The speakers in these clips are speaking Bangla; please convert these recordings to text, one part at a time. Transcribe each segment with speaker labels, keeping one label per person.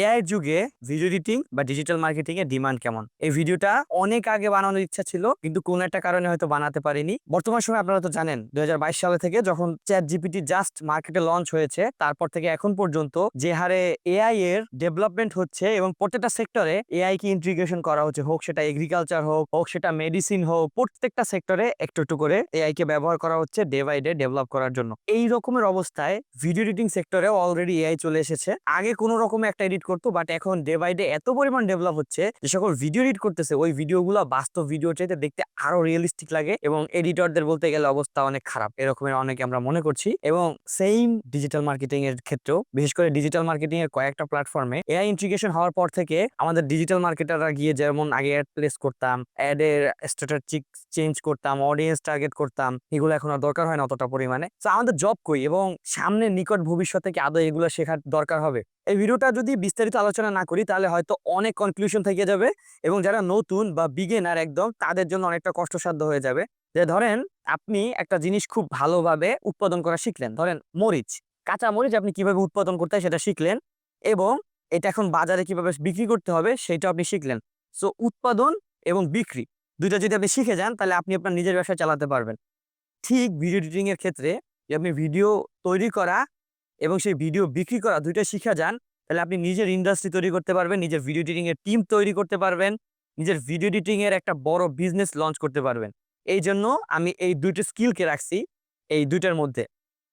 Speaker 1: এআই যুগে ভিডিও এডিটিং বা ডিজিটাল মার্কেটিং এর ডিমান্ড কেমন? এই ভিডিওটা অনেক আগে বানানোর ইচ্ছা ছিল, কিন্তু কোন একটা কারণে হয়তো বানাতে পারিনি। বর্তমান সময় আপনারা তো জানেন, দুই সালে থেকে যখন চ্যাট জিপিটি জাস্ট মার্কেটে লঞ্চ হয়েছে, তারপর থেকে এখন পর্যন্ত যে হারে এআই এর ডেভেলপমেন্ট হচ্ছে এবং প্রত্যেকটা সেক্টরে এআই কি ইন্টিগ্রেশন করা হচ্ছে, হোক সেটা এগ্রিকালচার হোক হোক সেটা মেডিসিন হোক, প্রত্যেকটা সেক্টরে একটু একটু করে এআই কে ব্যবহার করা হচ্ছে ডে বাই ডে ডেভেলপ করার জন্য। এই রকমের অবস্থায় ভিডিও এডিটিং সেক্টরে অলরেডি এআই চলে এসেছে। আগে কোনো রকমে একটা এডিট করতো বাট এখন ডে বাই ডে এত পরিমাণ ডেভেলপ হচ্ছে যে সকল ভিডিও এডিট করতেছে, ওই ভিডিওগুলো বাস্তব ভিডিও চাইতে দেখতে আরও রিয়েলিস্টিক লাগে এবং এডিটরদের বলতে গেলে অবস্থা অনেক খারাপ, এরকমের অনেকে আমরা মনে করছি এবং সেম ডিজিটাল মার্কেটিং এর ক্ষেত্রেও, বিশেষ করে ডিজিটাল মার্কেটিং এর কয়েকটা প্ল্যাটফর্মে এআই ইন্টিগ্রেশন হওয়ার পর থেকে আমাদের ডিজিটাল মার্কেটাররা গিয়ে যেমন আগে অ্যাড প্লেস করতাম অ্যাড এর স্ট্র্যাটেজিক চেঞ্জ করতাম অডিয়েন্স টার্গেট করতাম, এগুলো এখন আর দরকার হয় না অতটা পরিমাণে। তো আমাদের জব কই এবং সামনে নিকট ভবিষ্যতে কি আদৌ এগুলো শেখার দরকার হবে? এই ভিডিওটা যদি বিস্তারিত আলোচনা না করি, তাহলে হয়তো অনেক কনক্লুশন থেকে যাবে এবং যারা নতুন বা বিগেনার একদম, তাদের জন্য অনেকটা কষ্টসাধ্য হয়ে যাবে। যে ধরেন, আপনি একটা জিনিস খুব ভালোভাবে উৎপাদন করা শিখলেন। ধরেন, মরিচ। কাঁচা মরিচ আপনি কীভাবে উৎপাদন করতে হয় সেটা শিখলেন এবং এটা এখন বাজারে কীভাবে বিক্রি করতে হবে সেটা আপনি শিখলেন। সো উৎপাদন এবং বিক্রি, দুইটা যদি আপনি শিখে যান, তাহলে আপনি আপনার নিজের ব্যবসা চালাতে পারবেন। ঠিক ভিডিও এডিটিংয়ের ক্ষেত্রে, যে আপনি ভিডিও তৈরি করা এবং সেই ভিডিও বিক্রি করা দুইটা শিখা যান তাহলে আপনি নিজের ইন্ডাস্ট্রি তৈরি করতে পারবেন, নিজের ভিডিও এডিটিংয়ের টিম তৈরি করতে পারবেন, নিজের ভিডিও এডিটিংয়ের একটা বড় বিজনেস লঞ্চ করতে পারবেন। এই জন্য আমি এই দুইটা স্কিলকে রাখছি এই দুইটার মধ্যে।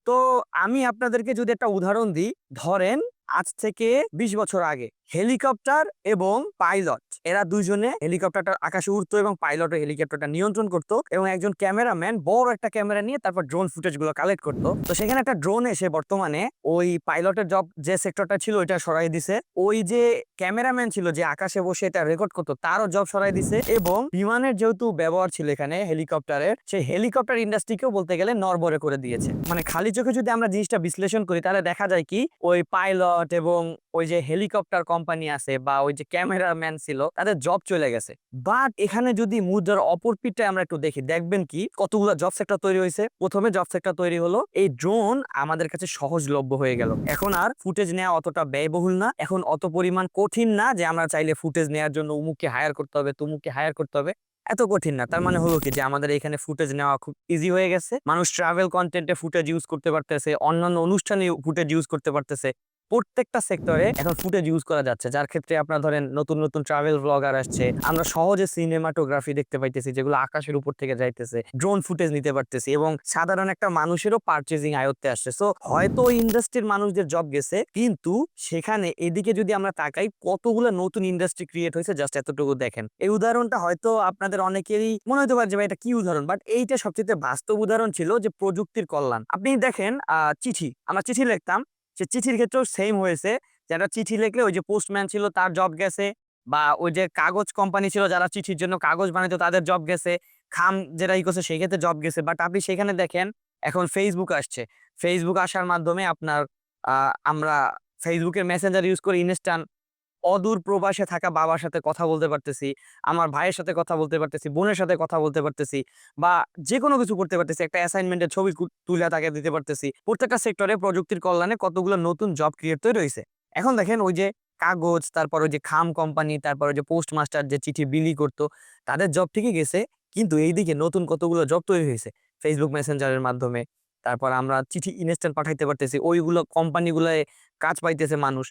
Speaker 1: তো আমি আপনাদেরকে যদি একটা উদাহরণ দিই, ধরেন আজ থেকে ২০ বছর আগে। হেলিকপ্টার এবং পাইলট। এরা দুইজনে হেলিকপ্টারটা আকাশে উঠতো এবং পাইলট হেলিকপ্টারটা নিয়ন্ত্রণ করতো এবং একজন ক্যামেরাম্যান বড় একটা ক্যামেরা নিয়ে তারপর ড্রোন ফুটেজগুলো কালেক্ট করতো। তো সেখানে একটা ড্রোন এসে বর্তমানে ওই পাইলটের জব যে সেক্টরটা ছিল ওইটা সরাই দিছে। ওই যে ক্যামেরাম্যান ছিল যে আকাশে বসে এটা রেকর্ড করতো, তারও জব সরাই দিছে এবং বিমানের যেহেতু ব্যবহার ছিল এখানে হেলিকপ্টারের সেই হেলিকপ্টার ইন্ডাস্ট্রিকেও বলতে গেলে নরবরে করে দিয়েছে। মানে খালি চোখে যদি আমরা জিনিসটা বিশ্লেষণ করি, তাহলে দেখা যায় কি ওই পাইলট এবং ওই যে হেলিকপ্টার কোম্পানি আছে বা ওই যে ক্যামেরাম্যান ছিল, তাদের জব চলে গেছে। বাট এখানে যদি মুদ্রার অপর পিঠটা আমরা একটু দেখি, দেখবেন কি? কতগুলো জব সেক্টর তৈরি হয়েছে। প্রথমে জব সেক্টর তৈরি হলো, এই ড্রোন আমাদের কাছে সহজলভ্য হয়ে গেল। এখন আর ফুটেজ নেওয়া অতটা ব্যয়বহুল না। এখন অত পরিমাণ কঠিন না যে আমরা চাইলে ফুটেজ নেওয়ার জন্য উমুককে হায়ার করতে হবে, তুমুককে হায়ার করতে হবে। এত কঠিন না। তার মানে হলো কি? যে আমাদের এখানে ফুটেজ নেওয়া খুব ইজি হয়ে গেছে। মানুষ ট্রাভেল কন্টেন্টে ফুটেজ ইউজ করতে পারতেছে, অন্যান্য অনুষ্ঠানে ফুটেজ ইউজ করতে পারতেছে। প্রত্যেকটা সেক্টরে এখন ফুটেজ ইউজ করা যাচ্ছে। যার ক্ষেত্রে আপনার ধরেন নতুন নতুন ট্রাভেল ব্লগার আসছে। আমরা সহজে সিনেমাটোগ্রাফি দেখতে পাইতেছি, যেগুলো আকাশের উপর থেকে যাইতেছে। ড্রোন ফুটেজ নিতে পারতেছি এবং সাধারণ একটা মানুষেরও পারচেজিং আয়ত্তে আসছে। সো হয়তো ইন্ডাস্ট্রির মানুষদের জব গেছে, কিন্তু সেখানে এদিকে যদি আমরা তাকাই, কতগুলো নতুন ইন্ডাস্ট্রি ক্রিয়েট হয়েছে জাস্ট এতটুকু দেখেন। এই উদাহরণটা হয়তো আপনাদের অনেকেরই মনে হতে পারে যে, ভাই, এটা কি উদাহরণ? বাট এইটা সবচেয়ে বাস্তব উদাহরণ ছিল যে, প্রযুক্তির কল্যাণ। আপনি দেখেন চিঠি। আমরা চিঠি লিখতাম সে চিঠির ক্ষেত্রেও সেম হয়েছে। যারা চিঠি লিখলে ওই যে পোস্টম্যান ছিল তার জব গেছে বা ওই যে কাগজ কোম্পানি ছিল যারা চিঠির জন্য কাগজ বানাইতো তাদের জব গেছে, খাম যেটা ই করছে সেই ক্ষেত্রে জব গেছে। বাট আপনি সেখানে দেখেন, এখন ফেসবুক আসছে। ফেসবুক আসার মাধ্যমে আপনার আমরা ফেসবুকের মেসেঞ্জার ইউজ করে ইনস্টান অদূর প্রবাসে থাকা বাবার সাথে কথা বলতে পারতেছি, আমার ভাইয়ের সাথে কথা বলতে পারতেছি, বোনের সাথে কথা বলতে পারতেছি বা যে কোনো কিছু করতে পারতেছি। একটা অ্যাসাইনমেন্টের ছবি তুলে তাকে দিতে পারতেছি। প্রত্যেকটা সেক্টরে প্রযুক্তির কল্যাণে কতগুলো নতুন জব ক্রিয়েট তৈরি হয়েছে এখন দেখেন ওই যে কাগজ, তারপর ওই যে খাম কোম্পানি তারপর ওই যে পোস্ট মাস্টার যে চিঠি বিলি করতো, তাদের জব ঠিকই গেছে, কিন্তু এইদিকে নতুন কতগুলো জব তৈরি হয়েছে ফেসবুক মেসেঞ্জারের মাধ্যমে, তারপর আমরা চিঠি ইনস্ট্যান্ট পাঠাইতে পারতেছি, ওইগুলো কোম্পানিগুলোয় কাজ পাইতেছে মানুষ।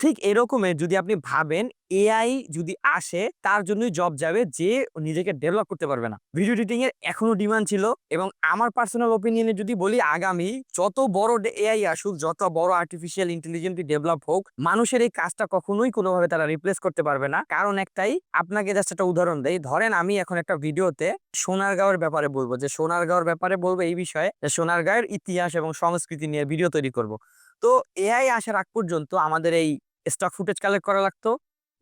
Speaker 1: ঠিক এরকমের যদি আপনি ভাবেন এআই যদি আসে, তার জন্যই জব যাবে যে নিজেকে ডেভেলপ করতে পারবে না। ভিডিও এডিটিং এর এখনও ডিমান্ড ছিল এবং আমার পার্সোনাল ওপিনিয়নে যদি বলি, আগামী যত বড় এআই আসুক, যত বড় আর্টিফিশিয়াল ইন্টেলিজেন্সি ডেভেলপ হোক, মানুষের এই কাজটা কখনোই কোনোভাবে তারা রিপ্লেস করতে পারবে না। কারণ একটাই, আপনাকে জাস্ট একটা উদাহরণ দেই। ধরেন আমি এখন একটা ভিডিওতে সোনারগাঁওয়ের ব্যাপারে বলব। যে সোনারগাঁওয়ের ব্যাপারে বলব এই বিষয়ে যে সোনারগাঁওয়ের ইতিহাস এবং সংস্কৃতি নিয়ে ভিডিও তৈরি করব। তো এআই আসার আগ পর্যন্ত আমাদের এই স্টক ফুটেজ কালেক্ট করা লাগতো।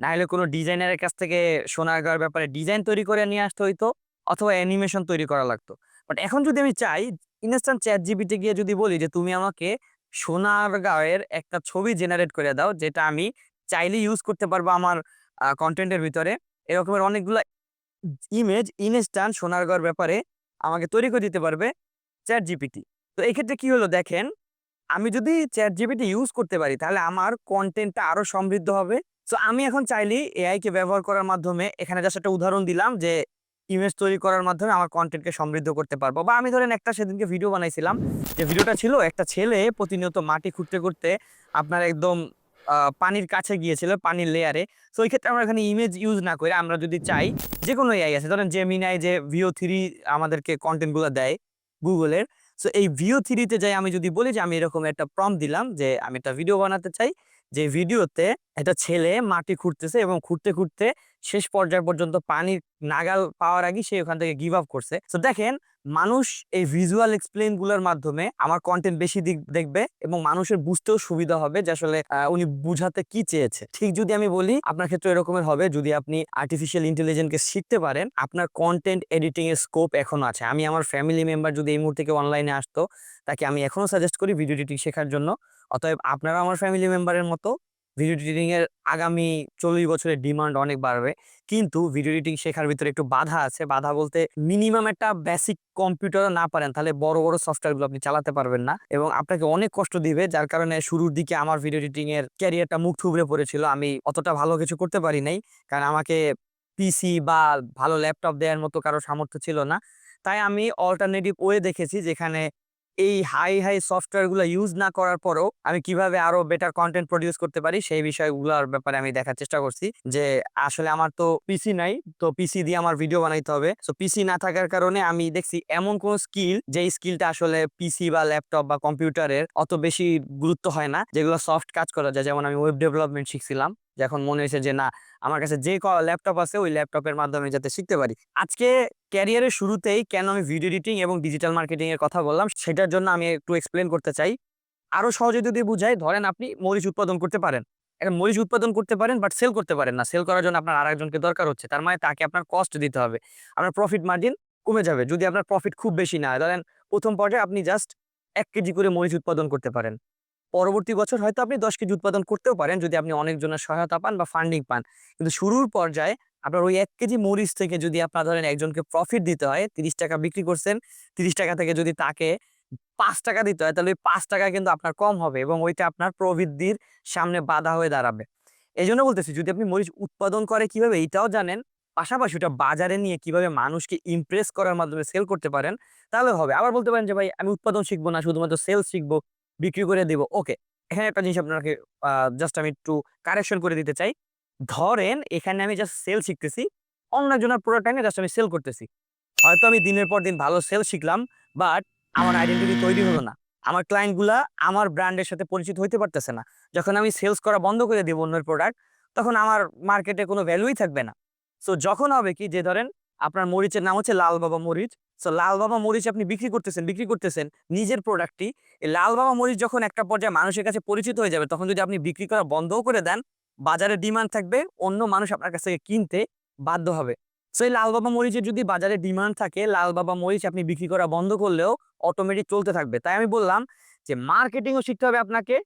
Speaker 1: না হলে কোনো ডিজাইনারের কাছ থেকে সোনারগাঁওয়ের ব্যাপারে ডিজাইন তৈরি করে নিয়ে আসতে হইতো অথবা অ্যানিমেশন তৈরি করা লাগতো। বাট এখন যদি আমি চাই ইনস্ট্যান্ট চ্যাট জিবিতে গিয়ে যদি বলি যে, তুমি আমাকে সোনারগাঁওয়ের একটা ছবি জেনারেট করে দাও, যেটা আমি চাইলে ইউজ করতে পারব আমার কন্টেন্টের ভিতরে। এরকমের অনেকগুলো ইমেজ ইনস্ট্যান্ট সোনারগাঁওয়ের ব্যাপারে আমাকে তৈরি করে দিতে পারবে চ্যাট জিপিটি তো এক্ষেত্রে ক্ষেত্রে কি হলো দেখেন আমি যদি চ্যাট জিপিটি ইউজ করতে পারি, তাহলে আমার কন্টেন্টটা আরও সমৃদ্ধ হবে। সো আমি এখন চাইলেই এআইকে ব্যবহার করার মাধ্যমে, এখানে জাস্ট একটা উদাহরণ দিলাম যে ইমেজ তৈরি করার মাধ্যমে আমার কন্টেন্টকে সমৃদ্ধ করতে পারব। বা আমি ধরেন একটা সেদিনকে ভিডিও বানাইছিলাম, যে ভিডিওটা ছিল, একটা ছেলে প্রতিনিয়ত মাটি খুঁড়তে করতে আপনার একদম পানির কাছে গিয়েছিল, পানির লেয়ারে তো ওই ক্ষেত্রে আমরা এখানে ইমেজ ইউজ না করে আমরা যদি চাই যে কোনো এআই আছে। ধরেন জেমিনাই যে ভিও থ্রি আমাদেরকে কন্টেন্টগুলো দেয় গুগলের সো এই ভিও থ্রিতে যাই আমি যদি বলি যে আমি এরকম একটা প্রম দিলাম যে আমি একটা ভিডিও বানাতে চাই। যে ভিডিওতে একটা ছেলে মাটি খুঁড়তেছে এবং খুঁড়তে খুঁড়তে শেষ পর্যায় পর্যন্ত পানির নাগাল পাওয়ার আগে সে ওখান থেকে গিভ আপ করছে। তো দেখেন মানুষ এই ভিজুয়াল এক্সপ্লেনগুলোর মাধ্যমে আমার কন্টেন্ট বেশি দিক, দেখবে এবং মানুষের বুঝতেও সুবিধা হবে যে আসলে উনি বুঝাতে কি চেয়েছে। ঠিক যদি আমি বলি, আপনার ক্ষেত্রে এরকমের হবে। যদি আপনি আর্টিফিশিয়াল ইন্টেলিজেন্সকে শিখতে পারেন, আপনার কন্টেন্ট এডিটিং এর স্কোপ এখনও আছে। আমি আমার ফ্যামিলি মেম্বার যদি এই মুহূর্তে অনলাইনে আসতো, তাকে আমি এখনও সাজেস্ট করি ভিডিও এডিটিং শেখার জন্য। অতএব আপনারা আমার ফ্যামিলি মেম্বারের মতো ভিডিও এডিটিং এর আগামী চল্লিশ বছরের ডিমান্ড অনেক বাড়বে। কিন্তু ভিডিও এডিটিং শেখার ভিতরে একটু বাধা আছে। বাধা বলতে মিনিমাম একটা বেসিক কম্পিউটারও না পারেন, তাহলে বড় বড় সফটওয়্যারগুলো আপনি চালাতে পারবেন না। এবং আপনাকে অনেক কষ্ট দিবে, যার কারণে শুরুর দিকে আমার ভিডিও এডিটিং এর ক্যারিয়ারটা মুখ থুবড়ে পড়েছিল। আমি অতটা ভালো কিছু করতে পারি নাই, কারণ আমাকে পিসি বা ভালো ল্যাপটপ দেওয়ার মতো কারও সামর্থ্য ছিল না। তাই আমি অল্টারনেটিভ ওয়ে দেখেছি, যেখানে এই হাই হাই সফটওয়্যারগুলো ইউজ না করার পরেও আমি কীভাবে আরও বেটার কন্টেন্ট প্রডিউস করতে পারি, সেই বিষয়গুলোর ব্যাপারে আমি দেখার চেষ্টা করছি যে আসলে আমার তো পিসি নাই, তো পিসি দিয়ে আমার ভিডিও বানাইতে হবে। সো পিসি না থাকার কারণে আমি দেখছি এমন কোন স্কিল যে স্কিলটা আসলে পিসি বা ল্যাপটপ বা কম্পিউটারের অত বেশি গুরুত্ব হয় না, যেগুলো সফট কাজ করা যায়। যেমন আমি ওয়েব ডেভেলপমেন্ট শিখছিলাম। যে এখন মনে হয়েছে যে, না, আমার কাছে যে ল্যাপটপ আছে, ওই ল্যাপটপের মাধ্যমে যাতে শিখতে পারি। আজকে ক্যারিয়ারের শুরুতেই কেন আমি ভিডিও এডিটিং এবং ডিজিটাল মার্কেটিং এর কথা বললাম, সেটার জন্য আমি একটু এক্সপ্লেন করতে চাই। আরও সহজে যদি বুঝাই, ধরেন আপনি মরিচ উৎপাদন করতে পারেন। এখন মরিচ উৎপাদন করতে পারেন বাট সেল করতে পারেন না। সেল করার জন্য আপনার আরেকজনকে দরকার হচ্ছে, তার মানে তাকে আপনার কস্ট দিতে হবে। আপনার প্রফিট মার্জিন কমে যাবে, যদি আপনার প্রফিট খুব বেশি না হয়। ধরেন প্রথম পর্যায়ে আপনি জাস্ট এক কেজি করে মরিচ উৎপাদন করতে পারেন। পরবর্তী বছর হয়তো আপনি দশ কেজি উৎপাদন করতেও পারেন যদি আপনি অনেকজনের সহায়তা পান বা ফান্ডিং পান। কিন্তু শুরুর পর্যায়ে আপনার ওই এক কেজি মরিচ থেকে যদি আপনার ধরেন একজনকে প্রফিট দিতে হয়, তিরিশ টাকা বিক্রি করছেন, তিরিশ টাকা থেকে যদি তাকে পাঁচ টাকা দিতে হয়, তাহলে ওই পাঁচ টাকা কিন্তু আপনার কম হবে এবং ওইটা আপনার প্রবৃদ্ধির সামনে বাধা হয়ে দাঁড়াবে। এই জন্য বলতেছি, যদি আপনি মরিচ উৎপাদন করে কীভাবে এটাও জানেন, পাশাপাশি ওটা বাজারে নিয়ে কীভাবে মানুষকে ইমপ্রেস করার মাধ্যমে সেল করতে পারেন, তাহলে হবে। আবার বলতে পারেন যে, ভাই, আমি উৎপাদন শিখব না, শুধুমাত্র সেল শিখব। বিক্রি করে দেবো। ওকে, এখানে একটা জিনিস আপনাকে জাস্ট আমি একটু কারেকশন করে দিতে চাই। ধরেন এখানে আমি জাস্ট সেল শিখতেছি, অন্য একজনের প্রোডাক্ট এনে জাস্ট আমি সেল করতেছি। হয়তো আমি দিনের পর দিন ভালো সেল শিখলাম বাট আমার আইডেন্টিটি তৈরি হলো না। আমার ক্লায়েন্টগুলা আমার ব্র্যান্ডের সাথে পরিচিত হইতে পারতেছে না। যখন আমি সেলস করা বন্ধ করে দেবো অন্যের প্রোডাক্ট তখন আমার মার্কেটে কোনো ভ্যালুই থাকবে না। সো যখন হবে কি যে ধরেন আপনার মরিচের নাম হচ্ছে লাল বাবা মরিচ। সো লাল বাবা মরিচ আপনি বিক্রি করতেছেন বিক্রি করতেছেন নিজের প্রোডাক্টটি এই লাল বাবা মরিচ যখন একটা পর্যায়ে মানুষের কাছে পরিচিত হয়ে যাবে, তখন যদি আপনি বিক্রি করা বন্ধও করে দেন, বাজারে ডিমান্ড থাকবে, অন্য মানুষ আপনার কাছ থেকে কিনতে বাধ্য হবে। সো এই লাল বাবা মরিচের যদি বাজারে ডিমান্ড থাকে, লাল বাবা মরিচ আপনি বিক্রি করা বন্ধ করলেও অটোমেটিক চলতে থাকবে। তাই আমি বললাম যে মার্কেটিংও শিখতে হবে আপনাকে,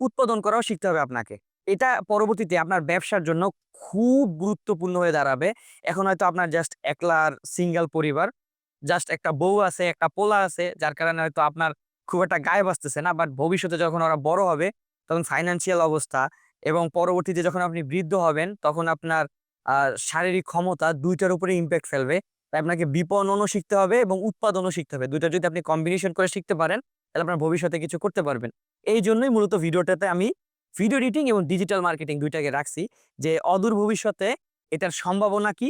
Speaker 1: উৎপাদন করাও শিখতে হবে আপনাকে। এটা পরবর্তীতে আপনার ব্যবসার জন্য খুব গুরুত্বপূর্ণ হয়ে দাঁড়াবে। এখন হয়তো আপনার জাস্ট একলার সিঙ্গেল পরিবার জাস্ট একটা বউ আছে, একটা পোলা আছে, যার কারণে হয়তো আপনার খুব একটা গায়ে বাঁচতেছে না বাট ভবিষ্যতে যখন ওরা বড় হবে, তখন ফাইন্যান্সিয়াল অবস্থা এবং পরবর্তীতে যখন আপনি বৃদ্ধ হবেন, তখন আপনার শারীরিক ক্ষমতা দুইটার উপরে ইম্প্যাক্ট ফেলবে। তাই আপনাকে বিপণনও শিখতে হবে এবং উৎপাদনও শিখতে হবে। দুইটা যদি আপনি কম্বিনেশন করে শিখতে পারেন, তাহলে আপনার ভবিষ্যতে কিছু করতে পারবেন। এই জন্যই মূলত ভিডিওটাতে আমি ভিডিও এডিটিং এবং ডিজিটাল মার্কেটিং দুইটাকে রাখছি যে অদূর ভবিষ্যতে এটার সম্ভাবনা কি,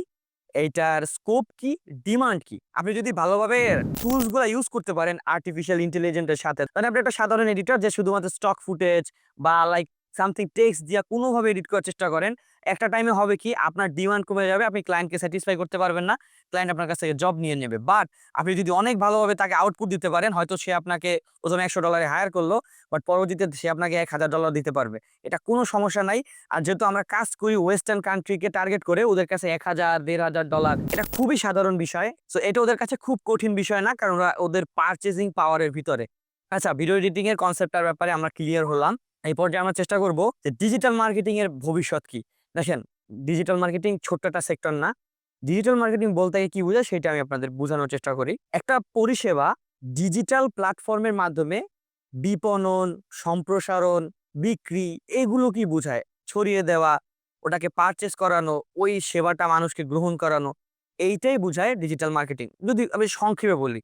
Speaker 1: এটার স্কোপ কি ডিমান্ড কি? আপনি যদি ভালোভাবে টুলসগুলা ইউজ করতে পারেন আর্টিফিশিয়াল ইন্টেলিজেন্সের সাথে, তাহলে আপনি একটা সাধারণ এডিটর যে শুধুমাত্র স্টক ফুটেজ বা লাইক সামথিং টেক্সট দিয়া কোনোভাবে এডিট করার চেষ্টা করেন একটা টাইমে হবে কি, আপনার ডিমান্ড কমে যাবে, আপনি ক্লায়েন্টকে স্যাটিসফাই করতে পারবেন না ক্লায়েন্ট আপনার কাছ থেকে জব নিয়ে নেবে। বাট আপনি যদি অনেক ভালোভাবে তাকে আউটপুট দিতে পারেন, হয়তো সে আপনাকে প্রথমে একশো ডলারে হায়ার করল বাট পরবর্তীতে সে আপনাকে এক হাজার ডলার দিতে পারবে। এটা কোনো সমস্যা নাই। আর যেহেতু আমরা কাজ করি ওয়েস্টার্ন কান্ট্রিকে টার্গেট করে, ওদের কাছে এক হাজার, দেড় হাজার ডলার এটা খুবই সাধারণ বিষয়। সো এটা ওদের কাছে খুব কঠিন বিষয় না, কারণ ওদের পারচেজিং পাওয়ারের ভিতরে। আচ্ছা ভিডিও এডিটিং এর কনসেপ্টটার ব্যাপারে আমরা ক্লিয়ার হলাম। এই পর্যায়ে আমরা চেষ্টা করব যে ডিজিটাল মার্কেটিং এর ভবিষ্যৎ কি। দেখেন ডিজিটাল মার্কেটিং ছোট্ট একটা সেক্টর না। ডিজিটাল মার্কেটিং বলতে কি বোঝায় সেটা আমি আপনাদের বোঝানোর চেষ্টা করি। একটা পরিষেবা ডিজিটাল প্ল্যাটফর্মের মাধ্যমে বিপণন, সম্প্রসারণ, বিক্রি এগুলো কি বোঝায়? ছড়িয়ে দেওয়া, ওটাকে পারচেস করানো, ওই সেবাটা মানুষকে গ্রহণ করানো, এইটাই বোঝায় ডিজিটাল মার্কেটিং যদি আমি সংক্ষেপে বলি,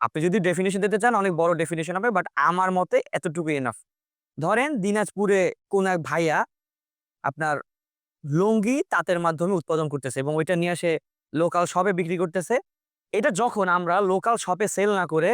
Speaker 1: আপনি যদি ডেফিনেশন দিতে চান, অনেক বড় ডেফিনেশন হবে বাট আমার মতে এতটুকু এনাফ ধরেন দিনাজপুরে কোন এক ভাইয়া আপনার লুঙ্গি তাঁতের মাধ্যমে উৎপাদন করতেছে এবং ওইটা নিয়ে সে লোকাল শপে বিক্রি করতেছে। এটা যখন আমরা লোকাল শপে সেল না করে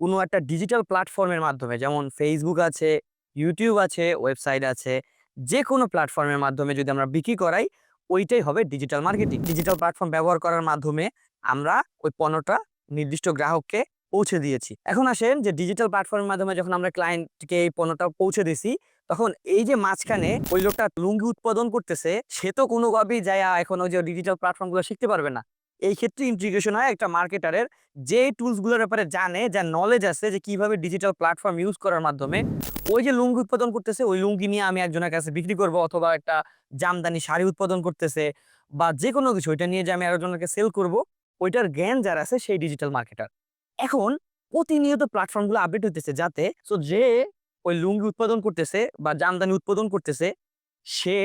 Speaker 1: কোনো একটা ডিজিটাল প্ল্যাটফর্মের মাধ্যমে, যেমন ফেসবুক আছে ইউটিউব আছে ওয়েবসাইট আছে যে কোনো প্ল্যাটফর্মের মাধ্যমে যদি আমরা বিক্রি করাই, ওইটাই হবে ডিজিটাল মার্কেটিং ডিজিটাল প্ল্যাটফর্ম ব্যবহার করার মাধ্যমে আমরা ওই পণ্যটা নির্দিষ্ট গ্রাহককে পৌঁছে দিয়েছি। এখন আসেন যে ডিজিটাল প্ল্যাটফর্মের মাধ্যমে যখন আমরা ক্লায়েন্টকে এই পণ্যটা পৌঁছে দিছি তখন এই যে মাঝখানে ওই লোকটা লুঙ্গি উৎপাদন করতেছে, সে তো কোনোভাবেই যায় এখন ওই যে ডিজিটাল প্ল্যাটফর্মগুলো শিখতে পারবে না। এই ক্ষেত্রে ইন্টিগ্রেশন হয় একটা মার্কেটারের যে টুলসগুলোর ব্যাপারে জানে, যার নলেজ আছে যে কীভাবে ডিজিটাল প্ল্যাটফর্ম ইউজ করার মাধ্যমে ওই যে লুঙ্গি উৎপাদন করতেছে, ওই লুঙ্গি নিয়ে আমি একজনের কাছে বিক্রি করব অথবা একটা জামদানি শাড়ি উৎপাদন করতেছে বা যে কোনো কিছু, ওইটা নিয়ে যে আমি আরেকজনকে সেল করব, ওইটার জ্ঞান যার আছে, সেই ডিজিটাল মার্কেটার এখন প্রতিনিয়ত প্ল্যাটফর্মগুলো আপডেট হতেছে যাতে সো যে ওই লুঙ্গি উৎপাদন করতেছে বা জামদানি উৎপাদন করতেছে, সে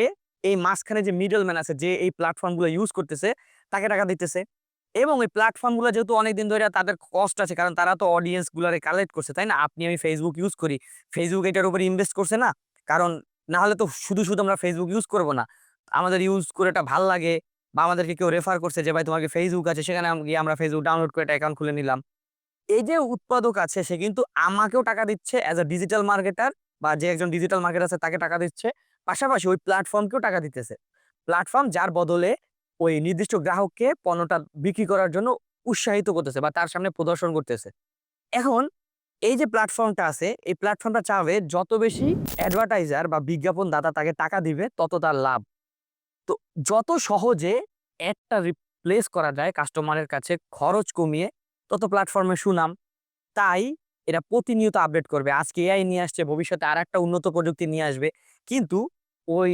Speaker 1: এই মাঝখানে যে মিডলম্যান আছে, যে এই প্ল্যাটফর্মগুলো ইউজ করতেছে, তাকে টাকা দিতেছে। এবং এই প্ল্যাটফর্মগুলো যেহেতু অনেকদিন ধরে তাদের কস্ট আছে, কারণ তারা তো অডিয়েন্স গুলারে কালেক্ট করছে, তাই না? আপনি আমি ফেসবুক ইউজ করি। ফেসবুক এটার উপরে ইনভেস্ট করছে না? কারণ না হলে তো শুধু শুধু আমরা ফেসবুক ইউজ করব না। আমাদের ইউজ করে এটা ভালো লাগে, বা আমাদেরকে কেউ রেফার করছে যে, ভাই তোমাকে ফেসবুক আছে, সেখানে গিয়ে আমরা ফেসবুক ডাউনলোড করে একটা অ্যাকাউন্ট খুলে নিলাম। এই যে উৎপাদক আছে, সে কিন্তু আমাকেও টাকা দিচ্ছে অ্যাজ আ ডিজিটাল মার্কেটার বা যে একজন ডিজিটাল মার্কেটার আছে, তাকে টাকা দিচ্ছে। পাশাপাশি ওই প্ল্যাটফর্মকেও টাকা দিতেছে। প্ল্যাটফর্ম যার বদলে ওই নির্দিষ্ট গ্রাহককে পণ্যটা বিক্রি করার জন্য উৎসাহিত করতেছে বা তার সামনে প্রদর্শন করতেছে। এখন এই যে প্ল্যাটফর্মটা আছে, এই প্ল্যাটফর্মটা চাবে যত বেশি অ্যাডভার্টাইজার বা বিজ্ঞাপন দাতা তাকে টাকা দিবে, তত তার লাভ। তো যত সহজে একটা রিপ্লেস করা যায় কাস্টমারের কাছে খরচ কমিয়ে তত প্ল্যাটফর্মে সুনাম। তাই এরা প্রতিনিয়ত আপডেট করবে। আজকে এআই নিয়ে আসছে, ভবিষ্যতে আর একটা উন্নত প্রযুক্তি নিয়ে আসবে। কিন্তু ওই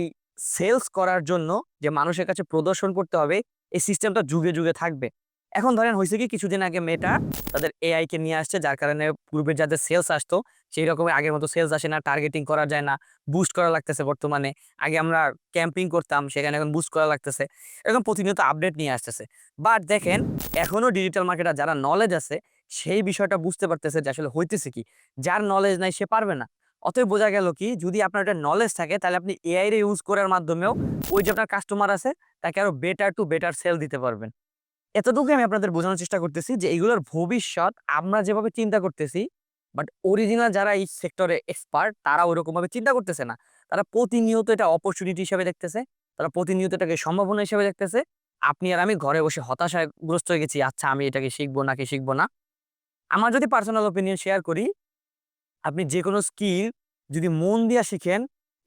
Speaker 1: সেলস করার জন্য যে মানুষের কাছে প্রদর্শন করতে হবে, এই সিস্টেমটা যুগে যুগে থাকবে। এখন ধরেন হয়েছে কি কিছুদিন আগে মেটা তাদের এআই কে নিয়ে আসছে, যার কারণে পূর্বে যাদের সেলস আসতো, সেই রকমের আগের মতো সেলস আসে না টার্গেটিং করা যায় না বুস্ট করা লাগতেছে বর্তমানে। আগে আমরা ক্যাম্পিং করতাম, সেখানে এখন বুস্ট করা লাগতেছে। এরকম প্রতিনিয়ত আপডেট নিয়ে আসতেছে। বাট দেখেন, এখনও ডিজিটাল মার্কেটার যারা নলেজ আছে, সেই বিষয়টা বুঝতে পারতেছে যে আসলে হইতেছে কি। যার নলেজ নাই, সে পারবে না। অতএব বোঝা গেল কি, যদি আপনার একটা নলেজ থাকে, তাহলে আপনি এআই রে ইউজ করার মাধ্যমেও ওই যে আপনার কাস্টমার আছে, তাকে আরও বেটার টু বেটার সেল দিতে পারবেন। এতটুকু আমি আপনাদের বোঝানোর চেষ্টা করতেছি যে এইগুলোর ভবিষ্যৎ আমরা যেভাবে চিন্তা করতেছি বাট অরিজিনাল যারা এই সেক্টরে এক্সপার্ট তারা ওইরকম ভাবে চিন্তা করতেছে না। তারা প্রতিনিয়ত এটা অপরচুনিটি হিসেবে দেখতেছে, তারা প্রতিনিয়ত এটাকে সম্ভাবনা হিসেবে দেখতেছে। আপনি আর আমি ঘরে বসে হতাশাগ্রস্ত হয়ে গেছি আচ্ছা আমি এটাকে শিখব নাকি শিখব না? আমার যদি পার্সোনাল ওপিনিয়ন শেয়ার করি, আপনি যে কোনো স্কিল যদি মন দিয়া শিখেন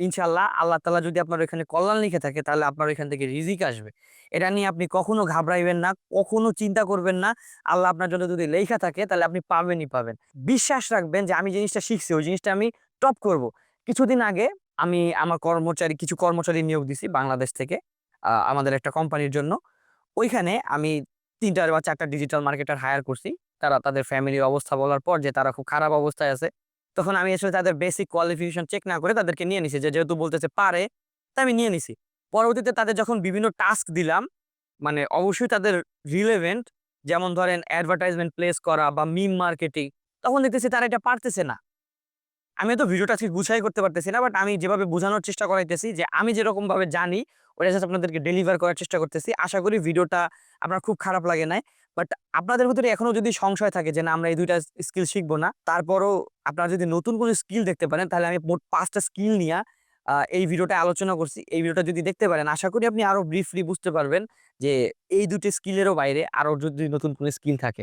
Speaker 1: ইনশাল্লাহ আল্লাহ তালা যদি আপনার এখানে কল্যাণ লিখে থাকে, তাহলে আপনার এখান থেকে রিজিক আসবে। এটা নিয়ে আপনি কখনো ঘাবড়াইবেন না, কখনো চিন্তা করবেন না। আল্লাহ আপনার জন্য যদি লেখা থাকে, তাহলে আপনি পাবেনই পাবেন। বিশ্বাস রাখবেন যে আমি জিনিসটা শিখছি, ওই জিনিসটা আমি টপ করব। কিছুদিন আগে আমি আমার কর্মচারী, কিছু কর্মচারী নিয়োগ দিছি বাংলাদেশ থেকে আমাদের একটা কোম্পানির জন্য। ওইখানে আমি তিনটা বা চারটা ডিজিটাল মার্কেটার হায়ার করছি। তারা তাদের ফ্যামিলির অবস্থা বলার পর যে তারা খুব খারাপ অবস্থায় আছে তখন আমি আসলে তাদের বেসিক কোয়ালিফিকেশন চেক না করে তাদেরকে নিয়ে নিছি। যে যেহেতু বলতেছে পারে তাই আমি নিয়ে নিছি। পরবর্তীতে তাদের যখন বিভিন্ন টাস্ক দিলাম মানে অবশ্যই তাদের রিলেভেন্ট যেমন ধরেন অ্যাডভার্টাইজমেন্ট প্লেস করা বা মিম মার্কেটিং তখন দেখতেছি তারা এটা পারতেছে না। আমি তো ভিডিওটা আজকে গুছাই করতে পারতেছি না বাট আমি যেভাবে বোঝানোর চেষ্টা করাইতেছি, যে আমি যেরকম ভাবে জানি ওটা আপনাদেরকে ডেলিভার করার চেষ্টা করতেছি। আশা করি ভিডিওটা আপনার খুব খারাপ লাগে নাই। বাট আপনাদের ভিতরে এখনও যদি সংশয় থাকে যে না, আমরা এই দুইটা স্কিল শিখব না, তারপরও আপনারা যদি নতুন কোনো স্কিল দেখতে পারেন, তাহলে আমি মোট পাঁচটা স্কিল নিয়ে এই ভিডিওটা আলোচনা করছি। এই ভিডিওটা যদি দেখতে পারেন, আশা করি আপনি আরও ব্রিফলি বুঝতে পারবেন যে এই দুটি স্কিলেরও বাইরে আরও যদি নতুন কোনো স্কিল থাকে।